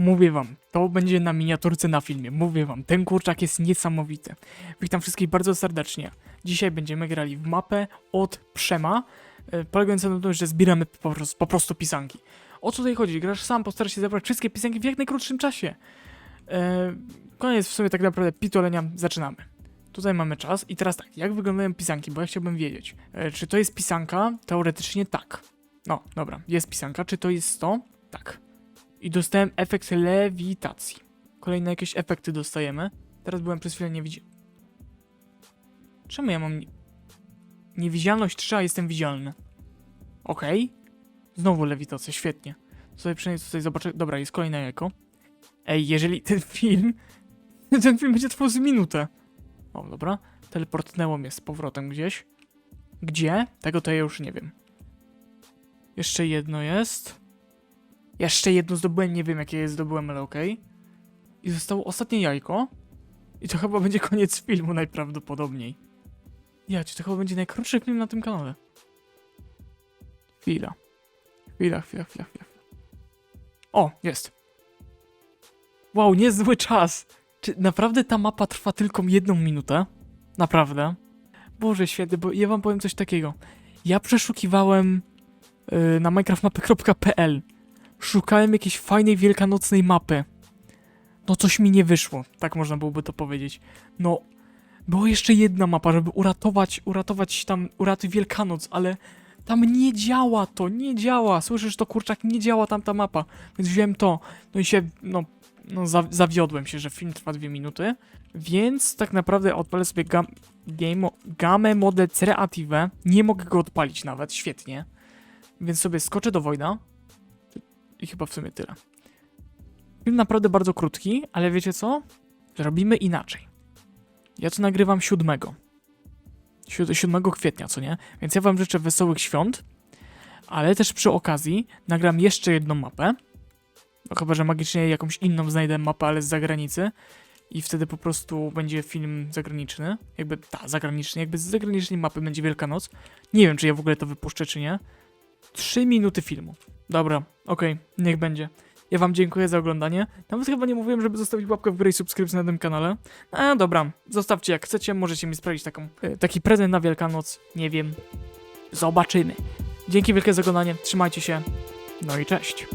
Mówię wam, to będzie na miniaturce na filmie. Mówię wam, ten kurczak jest niesamowity. Witam wszystkich bardzo serdecznie. Dzisiaj będziemy grali w mapę od Przema, e, polegającą na tym, że zbieramy po prostu, pisanki. O co tutaj chodzi? Grasz sam, postarasz się zebrać wszystkie pisanki w jak najkrótszym czasie. E, koniec w sumie tak naprawdę pitolenia, zaczynamy. Tutaj mamy czas i teraz tak, jak wyglądają pisanki, bo ja chciałbym wiedzieć. E, czy to jest pisanka? Teoretycznie tak. No, dobra, jest pisanka. Czy to jest to? Tak. I dostałem efekt lewitacji. Kolejne jakieś efekty dostajemy. Teraz byłem przez chwilę niewidzialny. Czemu ja mam nie... niewidzialność 3, a jestem widzialny? Okej. Znowu lewitacja, świetnie. Sobie przynajmniej tutaj zobaczę. Dobra, jest kolejne jajko. Ej, jeżeli ten film... Ten film będzie trwał z minutę. O, dobra. Teleportnęło mnie z powrotem gdzieś. Gdzie? Tego to ja już nie wiem. Jeszcze jedno jest. Jeszcze jedno zdobyłem, nie wiem jakie je zdobyłem, ale okej. I zostało ostatnie jajko. I to chyba będzie koniec filmu najprawdopodobniej. Ja, czy to chyba będzie najkrótszy film na tym kanale. Chwila. Chwila, chwila, chwila, chwila. O, jest. Wow, niezły czas. Czy naprawdę ta mapa trwa tylko jedną minutę? Naprawdę? Boże święty, bo ja wam powiem coś takiego. Ja przeszukiwałem yy, na minecraftmapy.pl Szukałem jakiejś fajnej wielkanocnej mapy. No coś mi nie wyszło, tak można byłoby to powiedzieć. No, była jeszcze jedna mapa, żeby uratować, uratować tam, uratuj Wielkanoc, ale tam nie działa to, nie działa. Słyszysz to, kurczak, nie działa tam ta mapa. Więc wziąłem to, no i się, no, no za, zawiodłem się, że film trwa dwie minuty. Więc tak naprawdę odpalę sobie gam, game, gamę Model Creative. Nie mogę go odpalić nawet, świetnie. Więc sobie skoczę do Wojna. I chyba w sumie tyle. Film naprawdę bardzo krótki, ale wiecie co? Zrobimy inaczej. Ja to nagrywam 7. 7 kwietnia, co nie? Więc ja wam życzę wesołych świąt, ale też przy okazji nagram jeszcze jedną mapę. No chyba, że magicznie jakąś inną znajdę mapę, ale z zagranicy. I wtedy po prostu będzie film zagraniczny. Jakby, ta, zagraniczny. Jakby z zagranicznej mapy będzie Wielkanoc. Nie wiem, czy ja w ogóle to wypuszczę, czy nie. 3 minuty filmu. Dobra, okej, niech będzie. Ja wam dziękuję za oglądanie. Nawet chyba nie mówiłem, żeby zostawić łapkę w górę i subskrypcję na tym kanale. A dobra, zostawcie jak chcecie, możecie mi sprawić taką, e, taki prezent na Wielkanoc. Nie wiem. Zobaczymy. Dzięki wielkie za oglądanie, trzymajcie się. No i cześć.